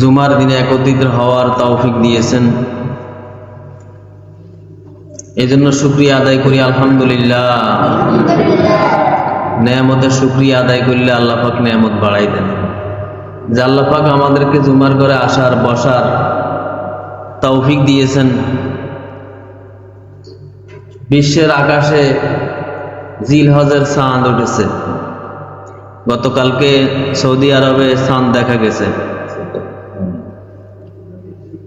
জুমার দিনে একত্রিত হওয়ার তৌফিক দিয়েছেন। এই জন্য শুক্রিয়া আদায় করি আলহামদুলিল্লাহ। নেয়ামতের শুক্রিয়া আদায় করলে আল্লাহ পাক নেয়ামত বাড়াই দেন। যে আল্লাহ পাক আমাদেরকে জুমার করে আসার বসার তৌফিক দিয়েছেন। বিশ্বের আকাশে জিল হজের চাঁদ উঠেছে। গতকালকে সৌদি আরবে চাঁদ দেখা গেছে।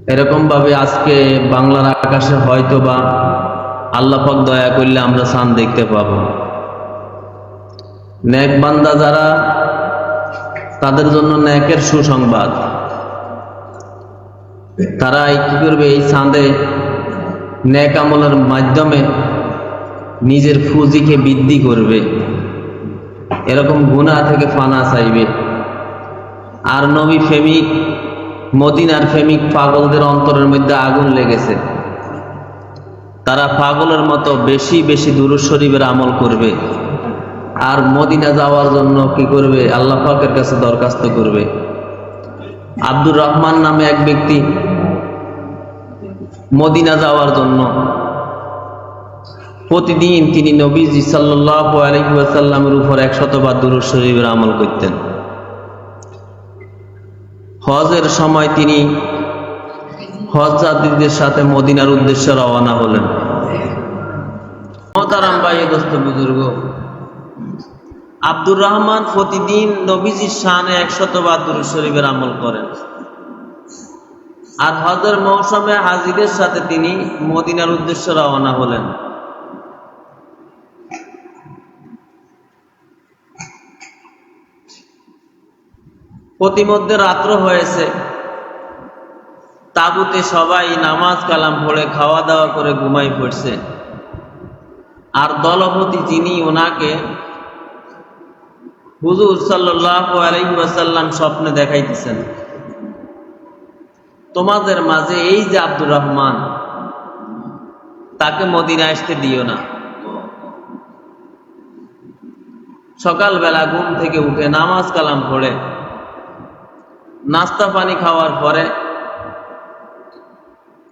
এরকম ভাবে আজকে বাংলার আকাশে হয়তো বা আল্লাহ পাক দয়া করলে আমরা চাঁদ দেখতে পাবো। ন্যাক বান্দা যারা, তাদের জন্য ন্যাকের সুসংবাদ। তারা কি করবে, এই চাঁদে ন্যাক আমলের মাধ্যমে নিজের ফুজিকে বৃদ্ধি করবে। এরকম গুণা থেকে ফানা চাইবে। আর নবী ফেমিক মদিনার ফেমিক পাগলদের অন্তরের মধ্যে আগুন লেগেছে। তারা পাগলের মতো বেশি বেশি দুরুদ শরীফের আমল করবে। আর মদিনা যাওয়ার জন্য কি করবে? আল্লাহ পাকের কাছে দরখাস্ত করবে। আব্দুর রহমান নামে এক ব্যক্তি মদিনা যাওয়ার জন্য প্রতিদিন তিনি নবীজি সাল্লাহ আলহিসাল্লামের উপর একশতবার দুরুদ শরীফের আমল করতেন। হজের সময় তিনি হজ যাত্রীদের সাথে মদিনার উদ্দেশ্যে রওনা হলেন। মতারাম ভাই দোস্ত বুজুর্গ, আব্দুর রহমান প্রতিদিন নবীজির শানে একশতবার দুরুদ শরীফের আমল করেন। আর হজের মৌসুমে হাজিদের সাথে তিনি মদিনার উদ্দেশ্যে রওনা হলেন। প্রতিমধ্যে রাত্র হয়েছে। তাবুতে সবাই নামাজ কালাম পড়ে খাওয়া দাওয়া করে ঘুমাই পড়ছে। আর দলপতি যিনি, ওনাকে হুজুর সাল্লাহ আলহিবাসাল্লাম স্বপ্নে দেখাইতেছেন। তোমাদের মাঝে এই যে আব্দুর রহমান, তাকে মদিনা আসতে দিও না। সকালবেলা ঘুম থেকে উঠে নামাজ কালাম পড়ে নাস্তা পানি খাওয়ার পরে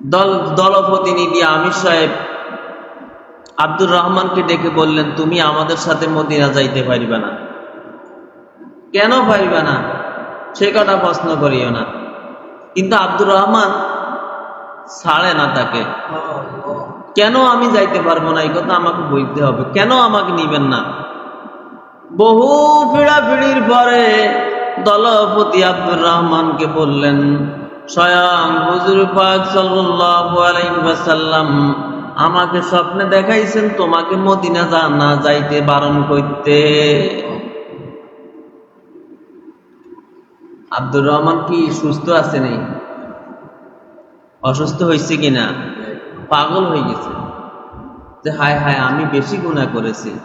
দল দলপ্রতিনিধি আমির সাহেব আব্দুর রহমানকে ডেকে বললেন, তুমি আমাদের সাথে মদিনা যাইতে পারিবে না। কেন পারিবে না? সে কথা প্রশ্ন করিও না। কিন্তু আব্দুর রহমান ছাড়ে না তাকে। কেন আমি যাইতে পারব না? এই কথা আমাকে বলতে হবে। কেন আমাকে নিবেন না? বহু ফিড়াফিড়ির পরে দলপতি আব্দুর রহমানকে বললেন, স্বয়ং হুজুর পাক ওয়াসাল্লাম আমাকে স্বপ্নে দেখাইছেন তোমাকে মদিনা যা না যাইতে বারণ করতে। আব্দুর রহমান কি সুস্থ আছে নেই? অসুস্থ হয়েছে কিনা? পাগল হয়ে গেছে। যে হায় হায়, আমি বেশি গুণা করেছি।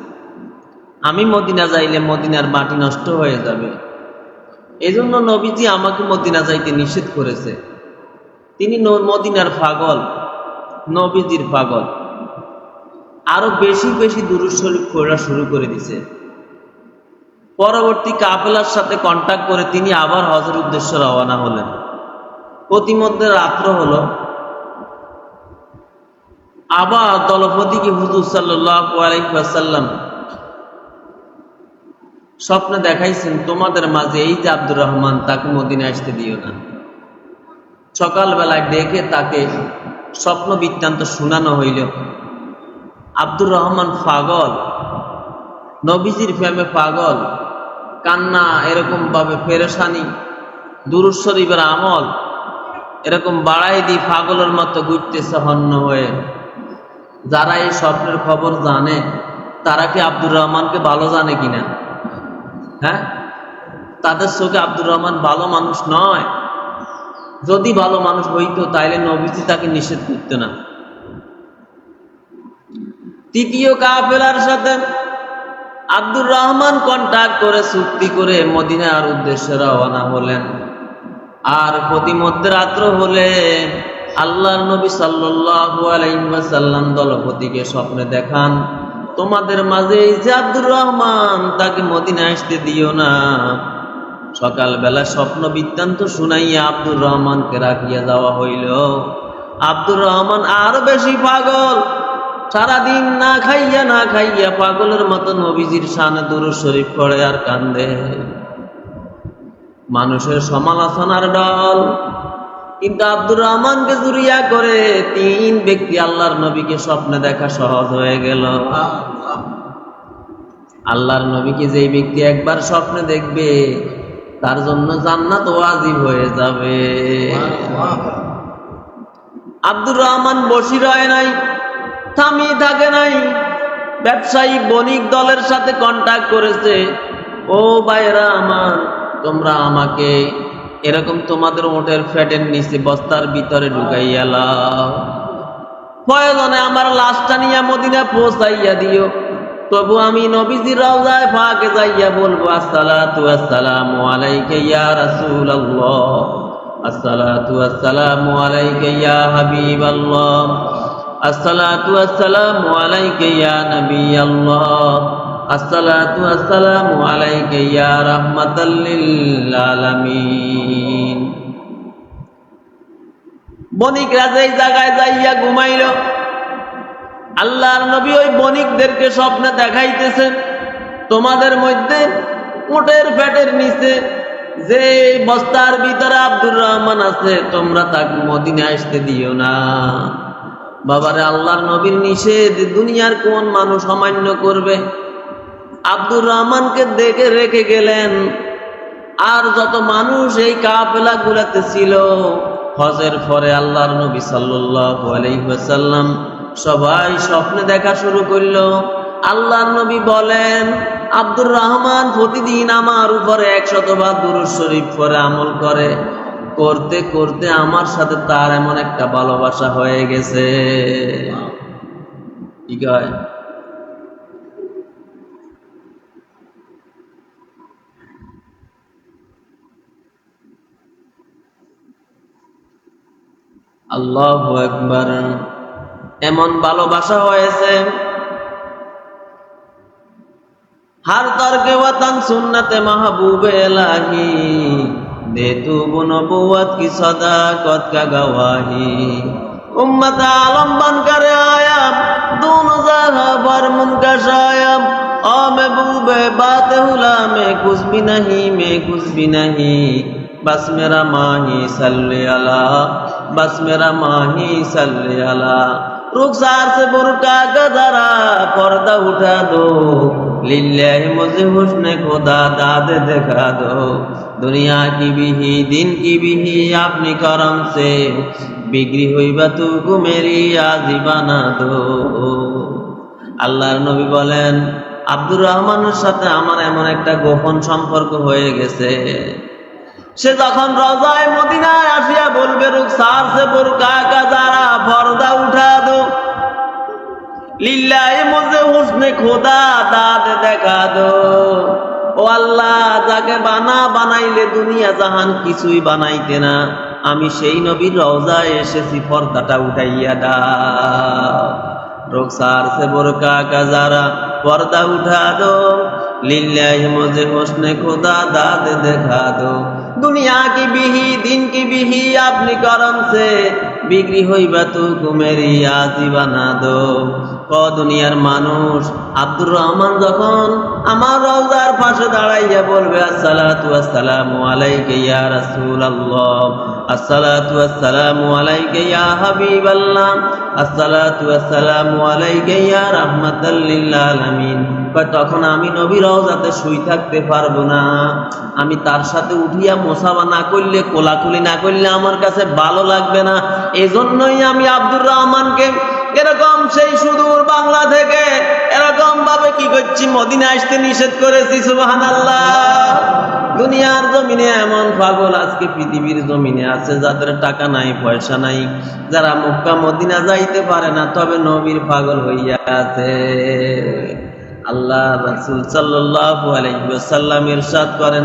আমি মদিনা যাইলে মদিনার মাটি নষ্ট হয়ে যাবে। এজন্য নবীজি আমাকে মদিনা যাইতে নিষেধ করেছে। তিনি মদিনার পাগল, নবীজির পাগল। আরও বেশি বেশি দুরুদ শরীফ পড়া শুরু করে দিছে। পরবর্তী কাফেলার সাথে কন্ট্যাক্ট করে তিনি আবার হজের উদ্দেশ্যে রওনা হলেন। প্রতিমধ্যে রাত্র হলো। আবার দলপতিকে হুজুর সাল্লাহ আলাইসাল্লাম স্বপ্নে দেখাইছেন, তোমাদের মাঝে এই যে আব্দুর রহমান, তাকে মদিনে আসতে দিও না। সকালবেলায় ডেকে তাকে স্বপ্ন বৃত্তান্ত শোনানো হইল। আব্দুর রহমান পাগল, নবীজির ফ্যামে পাগল, কান্না এরকম ভাবে ফেরেশানি, দুরুদ শরীফের আমল এরকম বাড়াই দি পাগলের মতো ঘুরতেছে হন্য হয়ে। যারা এই স্বপ্নের খবর জানে, তারা কি আব্দুর রহমানকে ভালো জানে কিনা? হ্যাঁ? তাদের চোখে আব্দুর রহমান ভালো মানুষ নয়। যদি ভালো মানুষ হইতো, তাইলে নবীজি তাকে নিষেধ করতো না। তৃতীয় কাফেলার সাথে আব্দুর রহমান কন্ট্যাক্ট করে, চুক্তি করে মদিনার উদ্দেশ্যে রওনা হলেন। আর প্রতিমধ্যে রাত্র হলে আল্লাহর নবী সাল্লাল্লাহু আলাইহি ওয়াসাল্লাম দলপতিকে স্বপ্নে দেখান। তোমাদের মাঝে আব্দুর রহমান তাকে মদিনা আসতে দিও না। সকালবেলা স্বপ্ন বৃত্তান্ত শুনাইয়া আব্দুর রহমানকে রাখিয়া যাওয়া হইল। আব্দুর রহমান আরও বেশি পাগল। সারাদিন না খাইয়া না খাইয়া পাগলের মতো নবীজির সানে দুরু শরীফ পড়ে আর কান্দে। মানুষের সমালোচনার দল কিন্তু আব্দুর রহমানকে জুরিয়া করে তিন ব্যক্তি আল্লাহর নবীকে স্বপ্নে দেখা সহজ হয়ে গেল। আল্লাহর নবীকে যেই ব্যক্তি একবার স্বপ্নে দেখবে, তার জন্য জান্নাত ওয়াজিব হয়ে যাবে। আব্দুর রহমান বসি রয় নাই থামিয়ে থাকে নাই। ব্যবসায়ী বণিক দলের সাথে কন্ট্যাক্ট করেছে, ও ভাইরা আমার, তোমরা আমাকে এরকম তোমাদের ওটের ফ্যাটের নিচে বস্তার ভিতরে ঢুকাইয়া লাও প্রয়োজনে আমার লাশটা নিয়ে মদিনা পৌঁছাইয়া দিও। তবু আমি নবীজির রওজায় ফাঁকে যাইয়া বলব, আসসালাতু আসসালামু আলাইকা ইয়া রাসূলুল্লাহ। আসসালাতু আসসালামু আলাইকা ইয়া হাবিবাল্লাহ। আসসালাতু আসসালামু আলাইকা ইয়া নবিয়াল্লাহ। আসসালাতু আসসালামু আলাইকা ইয়া রাহমাতাল লিল আলামিন বণিকরা যেই জায়গায় যাইয়া ঘুমাইল। আল্লাহর নবী ওই বণিকদেরকে স্বপ্নে দেখাইতেছেন, তোমাদের মধ্যে উটের ফ্যাটের নিচে যে বস্তার ভিতরে আব্দুর রহমান আছে, তোমরা তাকে মদিনে আসতে দিও না। বাবারে, আল্লাহর নবীর নিষেধ, দুনিয়ার কোন মানুষ অমান্য করবে? আব্দুর রহমানকে দেখে রেখে গেলেন। আর যত মানুষ এই কাফেলা গুলাতে ছিল, হজের পরে আল্লাহর নবী ওয়াসাল্লাম সবাই স্বপ্নে দেখা শুরু করল। আল্লাহর নবী বলেন, আব্দুর রহমান প্রতিদিন আমার উপরে একশতবার দুরুদ শরীফ পরে আমল করে। করতে করতে আমার সাথে তার এমন একটা ভালোবাসা হয়ে গেছে। কি কয়? আল্লাহ একবার এমন ভালোবাসা হয়েছে। হার তর্কে ওয়াতান সুন্নাতে মাহবুবে এলাহি। দে তু নবুয়াত কি সদা কত কা গওয়াহি। উম্মত আলম বন কর আয়াব দুন জাহা বর মুনকাশ আয়াব ও মেহবুবে বাত হুলা মে কুছ নাহি, মে কুছ নাহি। বাস মেরা মাহি সাল্লি আলা বাস মেরা মাহি সাল্লে আলা। রুখসার সে বুরকা গজারা পর্দা উঠা দো। লিল্লাহি মুজে হুসনে খোদা দাদ দেখা দো। দুনিয়া কি বিহি, দিন কি বিহি, আপনি করম সে। বিক্রি হইবা তু গুমেরি আজিবানা দো। আল্লাহর নবী বলেন, আব্দুর রহমানের সাথে আমার এমন একটা গোপন সম্পর্ক হয়ে গেছে। সে যখন রজায় মদিনায় আসিয়া বলবে রুক সার সে বোরকা কাজারা পর্দা উঠা দো। লিল্লাহ মজে হুসনে খোদা তাদ দেখা দো। ও আল্লাহ, যাকে বানা বানাইলে দুনিয়া জাহান কিছুই বানাইতে না। আমি সেই নবীর রওজায় এসেছি, পর্দাটা উঠাইয়া দা রোকসার সে বোরকা কাজারা পর্দা উঠা দো। লিল্লাহ হিমজে হোসনে খোদা দাদ দেখা দো। দুনিয়া কি বিহি, দিন কি বিহি, আপনি করম সে। বিক্রি হইবা তো কুমেরি আজিবা না দো ক দুনিয়ার মানুষ, আব্দুর রহমান যখন আমার রওজার পাশে দাঁড়াইয়া বলবে, আসসালাতু আসসালামু আলাইকা ইয়া রাসূলুল্লাহ, আসসালাতু আসসালামু আলাইকা ইয়া হাবিবাল্লাহ, আসসালাতু আসসালামু আলাইকা ইয়া রাহমাতাল লিল আলামিন। তখন আমি নবী রওজাতে শুই থাকতে পারব না। আমি তার সাথে উঠিয়া মোসাবা না করলে, কোলাকুলি না করলে আমার কাছে ভালো লাগবে না। এজন্যই আমি আব্দুর রহমানকে, এরকম সেই সুদূর বাংলা থেকে, এরকম ভাবে কি করছি, মদিনা আসতে নিষেধ করেছি সুবাহান দুনিয়ার জমিনে এমন পাগল আজকে পৃথিবীর জমিনে আছে, যাদের টাকা নাই, পয়সা নাই। যারা মক্কা, মদিনা যাইতে পারে না, তবে নবীর পাগল হইয়া আছে। আল্লাহ রাসূল সাল্লাল্লাহু আলাইহি ওয়াসাল্লাম ইরশাদ করেন,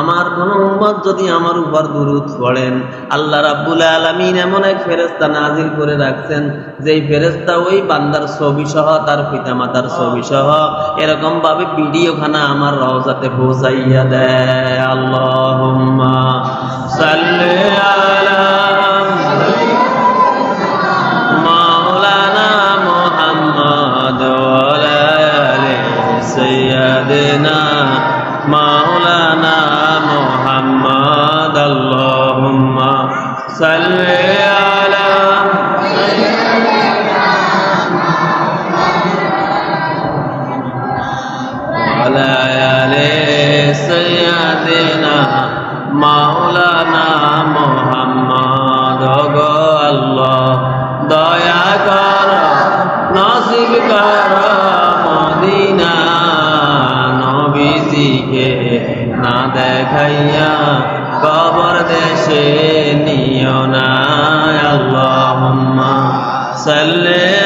আমার কোন উম্মত যদি আমার উপর দুরূদ পড়েন, আল্লাহ রাব্বুল আলামিন এমন এক ফেরেশতা নাজিল করে রাখছেন, যেই ফেরেশতা ওই বান্দার ছবি সহ তার পিতামাতার ছবি সহ এরকম ভাবে ভিডিওখানা আমার রওজাতে পৌঁছাইয়া দেয়। আল্লাহুম্মা দেখাইয়া কবর দেশে নিও না আল্লাহ সাল্লি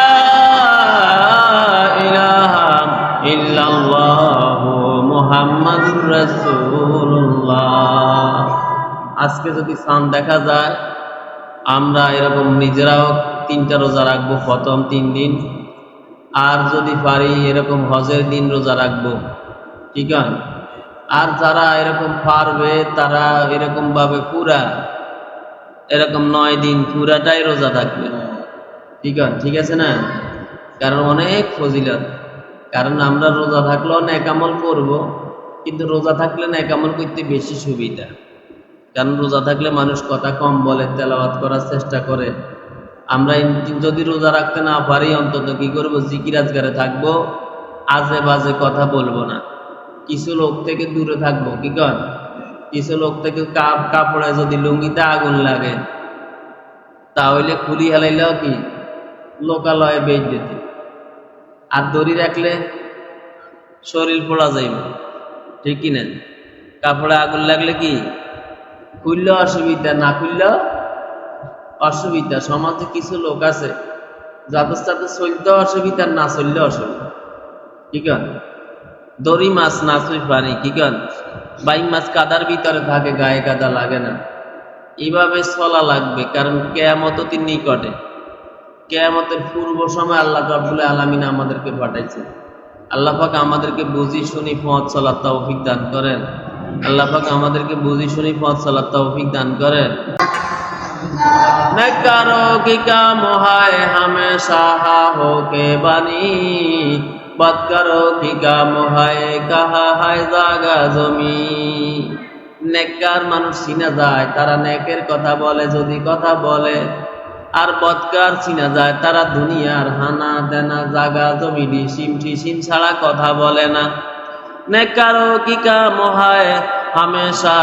মোহাম্মদুর রসুল্লাহ আজকে যদি সান দেখা যায়, আমরা এরকম নিজেরাও তিনটা রোজা রাখব, প্রথম তিন দিন। আর যদি পারি এরকম হজের দিন রোজা রাখব। ঠিক আছে? আর যারা এরকম পারবে, তারা এরকমভাবে পুরা, এরকম নয় দিন পুরাটাই রোজা থাকবে। ঠিক আছে? ঠিক আছে না? কারণ অনেক ফজিলত। কারণ আমরা রোজা থাকলেও ন্যাকামল করব, কিন্তু রোজা থাকলে ন্যাকামল করতে বেশি সুবিধা। কারণ রোজা থাকলে মানুষ কথা কম বলে, তেলাওয়াত করার চেষ্টা করে। আমরা যদি রোজা রাখতে না পারি, অন্তত কি করব? জিকিরাজগারে থাকব, আজে বাজে কথা বলব না। কিছু লোক থেকে দূরে থাকব, কি কর কিছু লোক থেকে কাপ কাপড়ে যদি লুঙ্গিতে আগুন লাগে, তাহলে খুলি হেলাইলেও কি? লোকালয়ে বেচ দিতে আর দড়ি রাখলে শরীর পোড়া যাইব। ঠিক কি না? কাপড়ে আগুন লাগলে কি? খুললে অসুবিধা, না খুললেও অসুবিধা। সমাজে কিছু লোক আছে, যাদের সাথে চলতে অসুবিধা, না চললে অসুবিধা। ঠিক আছে? দড়ি মাছ, না চুই পানি কি কন বাইক মাছ কাদার ভিতরে থাকে, গায়ে কাদা লাগে না। এইভাবে চলা লাগবে, কারণ কেয়ামত তিন নিকটে। কেয়ামতের পূর্ব সময় আল্লাহ রবুল্লাহ আলমিন আমাদেরকে পাঠাইছেন। আল্লাহ আমাদেরকে বুঝি শুনি পথ চলার তৌফিক দান করেন। আল্লাহ আমাদেরকে বুঝি শুনি পথ চলার তৌফিক দান করেন। মানুষ চিনা যায়, তারা নেকের কথা বলে, যদি কথা বলে। আর বদকার চিনা যায়, তারা দুনিয়ার হানা দেনা, জাগা জমি ডিসিম ঠিসিম ছাড়া কথা বলে না। নেকারো কিকা মহায় হামেশা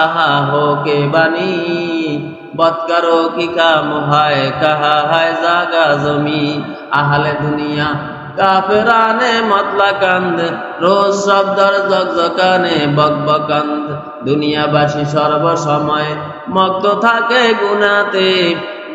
হো কে বাণী। বৎকারো কিকা মহায় কাহা হায়? জাগা জমি। আহালে দুনিয়া কাফেরানে মতলাকান্দ রোজ শব্দর জগজকানে বকবকান্দ দুনিয়াবাসী সর্বসময় মগ্ন থাকে গুণাতে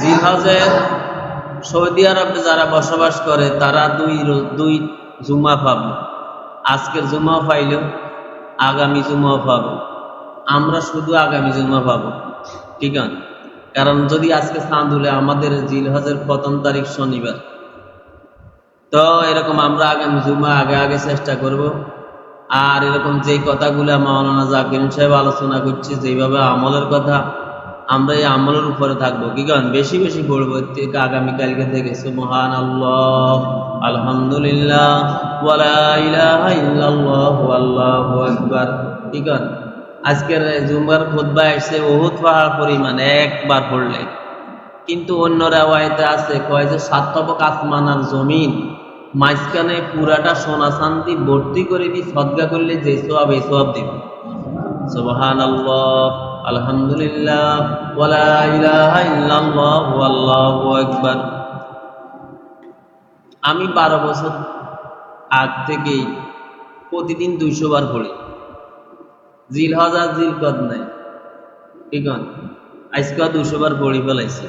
জিহাজে সৌদি আরবে যারা বসবাস করে, তারা দুই দুই জুমা পাবে। আজকের জুমাও পাইল, আগামী জুমাও পাবে। আমরা শুধু আগামী জুমা পাবো। ঠিক আছে কারণ যদি আজকে চাঁদ হলে আমাদের জিলহজের প্রথম তারিখ শনিবার। তো এরকম আমরা আগামী জুমা আগে আগে চেষ্টা করব। আর এরকম যে কথাগুলো মাওলানা জাকির সাহেব আলোচনা করছি, যেভাবে আমলের কথা, আমরা এই আমলের উপরে থাকব। কি কারণ? বেশি বেশি পড়ব এর থেকে আগামীকালকে থেকে সুবহান আল্লাহ আলহামদুলিল্লাহ আল্লাহু আকবার। কি কারণ? আজকের জুমার খুতবা এসে বহুত পাহাড় পরিমাণ একবার পড়লে। কিন্তু অন্য রেওয়ায়তে আছে, কয় যে সাতবক আসমান আর জমিন, মাঝখানে পুরাটা সোনা শান্তি ভর্তি করে দিয়ে সদ্গা করলে যে সব এই সব দিবে। সুবহান আল্লাহ আলহামদুলিল্লাহ, ওয়ালা আমি বারো বছর আগ থেকেই প্রতিদিন দুইশো বার পড়ি। জিল হাজার জিল কদ নাই ঠিক আজকে দুশো বার পড়ি ফেলাইছি।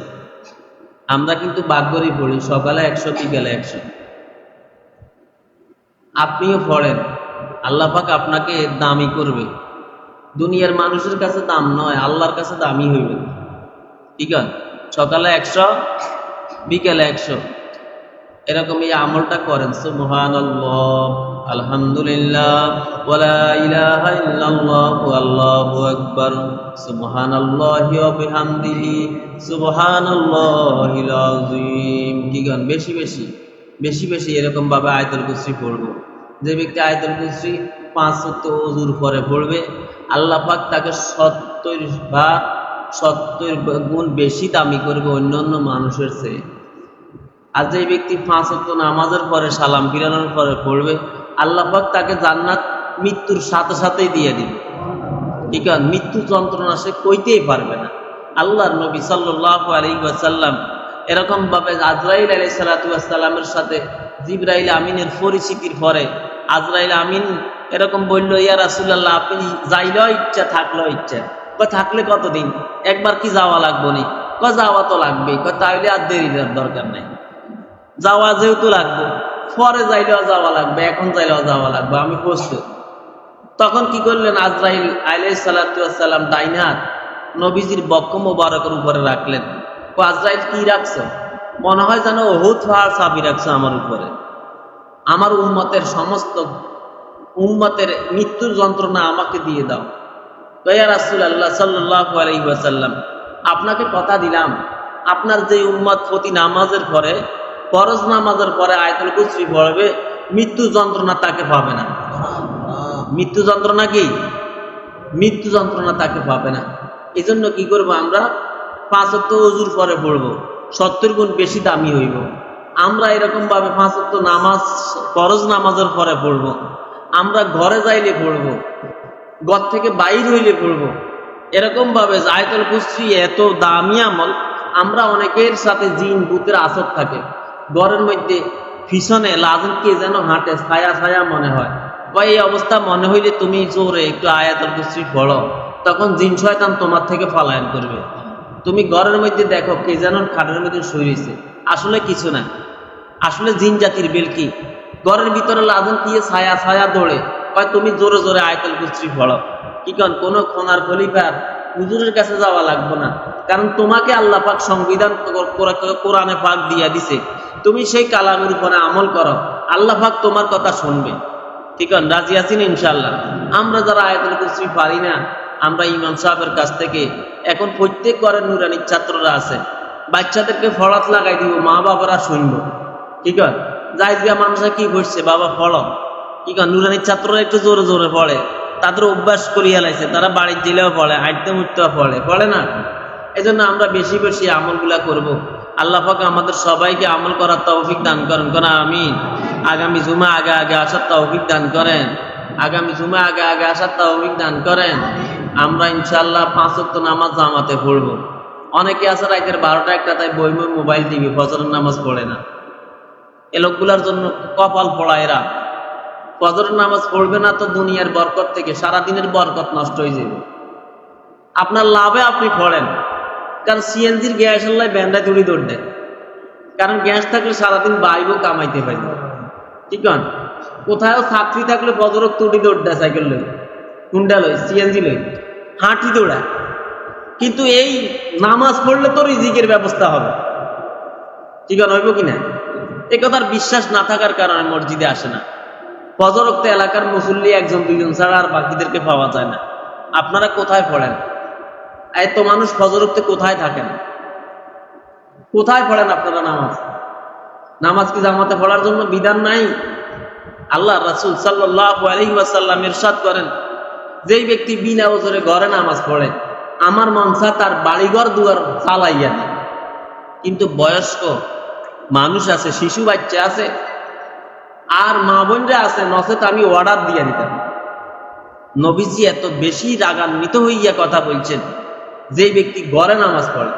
আমরা কিন্তু বাগ্যরই পড়ি, সকালে একশো, বিকালে একশো। আপনিও পড়েন। আল্লাহ পাক আপনাকে দামি করবে। দুনিয়ার মানুষের কাছে দাম নয়, আল্লাহর কাছে দামি হইবে। ঠিক আছে সকালে একশো, বিকালে একশো। এরকম এই আমলটা করেন। সুবহান আলহামদুলিল্লাহ, ওয়ালা ইলাহা বেশি বেশি বেশি বেশি এরকম ভাবে আয়াতুল যে ব্যক্তি আয়াতুল কুরসি পাঁচ সত্য ওজুর পরে পড়বে, আল্লাহ পাক তাকে সত্তর বা সত্তর গুণ বেশি দামি করবে অন্য অন্য মানুষের চেয়ে। আর যে ব্যক্তি পাঁচ নামাজের পরে সালাম ফিরানোর পরে পড়বে আল্লাহ পাক তাকে জান্নাত মৃত্যুর সাথে সাথেই দিয়ে দিবে। ঠিক আছে? মৃত্যু যন্ত্রণা সে কইতেই পারবে না। আল্লাহর নবী সাল্লাহ আলী ওয়াসাল্লাম এরকম ভাবে আজরাইল আলী সালাতামের সাথে জিব্রাইল আমিনের পরিচিতির পরে আজরাইল আমিন এরকম বলল, ইয়া রাসুল্লাহ আপনি যাইলেও ইচ্ছা, থাকলেও ইচ্ছা। কয়, থাকলে কতদিন? একবার কি যাওয়া লাগবো নি? যাওয়া তো লাগবেই। তাহলে আর দেরি দরকার নাই। যাওয়া যেহেতু লাগবে। পরে যাইলেও যাওয়া লাগবে, এখন যাইলেও যাওয়া লাগবে, আমি প্রস্তুত। তখন কি করলেন? আজরাইল আলাই সালাতাম ডাইনার নবীজির বক্ষ মোবারকের উপরে রাখলেন। ও আজরাইল কি রাখছো? মনে হয় যেন অহুত পাহাড় চাবি রাখছো আমার উপরে। আমার উম্মতের সমস্ত উম্মতের মৃত্যুর যন্ত্রণা আমাকে দিয়ে দাও। দয়া রাসুল আল্লাহ আপনাকে কথা দিলাম, আপনার যে উম্মত প্রতি নামাজের পরে ফরজ নামাজের পরে আয়তুল কুসরি পড়বে, মৃত্যু যন্ত্রণা তাকে পাবে না। মৃত্যু যন্ত্রণা কি? মৃত্যু যন্ত্রণা তাকে পাবে না। এই জন্য কি করব আমরা? পাঁচত্ব অজুর পরে পড়ব, সত্তর গুণ বেশি দামি হইব। আমরা এরকম ভাবে পাঁচত্ব নামাজ, ফরজ নামাজের পরে পড়ব। আমরা ঘরে যাইলে পড়ব, ঘর থেকে বাইর হইলে পড়ব। এরকম ভাবে জায়তুল কুসরি এত দামি আমল, আমরা অনেকের সাথে জিন ভূতের আসর থাকে। ঘরের মধ্যে পিছনে লাজন কে যেন হাঁটে, ছায়া ছায়া মনে হয়। বা এই অবস্থা মনে হইলে তুমি জোরে একটু আয়াতুল কুসরি পড়ো, তখন জিন শয়তান তোমার থেকে পলায়ন করবে। তুমি ঘরের মধ্যে দেখো কে যেন খাটের মধ্যে সরিয়েছে আসলে কিছু না। আসলে জিন জাতির বেল কি? ঘরের ভিতরে লাজন কি ছায়া ছায়া দৌড়ে হয় তুমি জোরে জোরে আয়তল কুস্ত্রি পড়ো। কি কন, কোনো খোনার খলিফার হুজুরের কাছে যাওয়া লাগবে না। কারণ তোমাকে আল্লাহ পাক সংবিধান কোরআনে পাক দিয়া দিছে। তুমি সেই কালামের উপরে আমল করো। আল্লাহ পাক তোমার কথা শুনবে। ঠিক আছে, রাজি আছেন ইনশাল্লাহ আমরা যারা আয়াতুল কুসরি পারি না, আমরা ইমাম সাহেবের কাছ থেকে, এখন প্রত্যেক ঘরের নুরানির ছাত্ররা আছে। বাচ্চাদেরকে ফড়াত লাগাই দিব, মা বাবারা শুনব। ঠিক আছে? যাই গিয়া মানুষরা কি করছে, বাবা ফড় কি কর নুরানির ছাত্ররা একটু জোরে জোরে পড়ে তাদের অভ্যাস করিয়া লাইছে, তারা বাড়ির জেলেও পড়ে হাঁটতে মুটতেও পড়ে পড়ে না? এই জন্য আমরা বেশি বেশি আমলগুলা করব। আল্লাহ পাক আমাদের সবাইকে আমল করার তৌফিক দান করেন, কেন আমিন। আগামী জুমা আগে আগে আসার তৌফিক দান করেন। আগামী জুমা আগে আগে আসার তৌফিক দান করেন। আমরা ইনশাল্লাহ পাঁচ নামাজ জামাতে পড়ব। অনেকে আছে রাতের বারোটা একটা, তাই বই বই, মোবাইল, টিভি, ফজরের নামাজ পড়ে না। এ লোকগুলার জন্য কপাল পড়া এরা। ফজরের নামাজ পড়বে না তো দুনিয়ার বরকত থেকে সারা দিনের বরকত নষ্ট হয়ে যাবে। আপনার লাভে আপনি পড়েন। কারণ সিএনজির গ্যাস আল্লাহ ব্যান্ডা তুড়ি দৌড় দেয়। কারণ গ্যাস থাকলে সারাদিন বাইব কামাইতে পারি ঠিক আছে? কোথাও ছাত্রী থাকলে বদরক তুড়ি দৌড় দেয় সাইকেল লই হুন্ডা লই সিএনজি লই হাঁটি দৌড়ায়। কিন্তু এই নামাজ পড়লে তো রিজিকের ব্যবস্থা হবে। ঠিক আছে, হইব কিনা এ কথার বিশ্বাস না থাকার কারণে মসজিদে আসে না। ফজরক্ত এলাকার মুসল্লি একজন, দুইজন ছাড়া আর বাকিদেরকে পাওয়া যায় না। আপনারা কোথায় পড়েন? এত মানুষ ফজরক্তে কোথায় থাকেন? কোথায় পড়েন আপনারা নামাজ? নামাজ কি জামাতে পড়ার জন্য বিধান নাই? আল্লাহ রাসুল সাল্লাহ আলহিমাসাল্লাম ইরশাদ করেন, যেই ব্যক্তি বিনা ওজরে ঘরে নামাজ পড়ে, আমার মনসা তার বাড়িঘর দুয়ার চালাইয়া দেয়। কিন্তু বয়স্ক মানুষ আছে, শিশু বাচ্চা আছে, আর মা বোনরা আছে, নচেত আমি অর্ডার দিয়ে দিতাম। নবীজি এত বেশি রাগান্বিত হইয়া কথা বলছেন। যেই ব্যক্তি গড়ে নামাজ পড়ে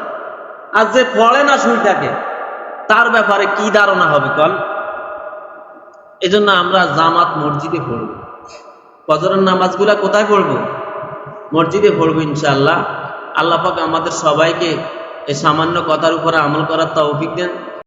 আর যে পড়ে না থাকে, তার ব্যাপারে কি ধারণা হবে কল? জন্য আমরা জামাত মসজিদে পড়ব। কজরের নামাজগুলা কোথায় পড়ব? মসজিদে পড়ব ইনশাল্লাহ আল্লাপাক আমাদের সবাইকে এই সামান্য কথার উপরে আমল করার তৌফিক দেন।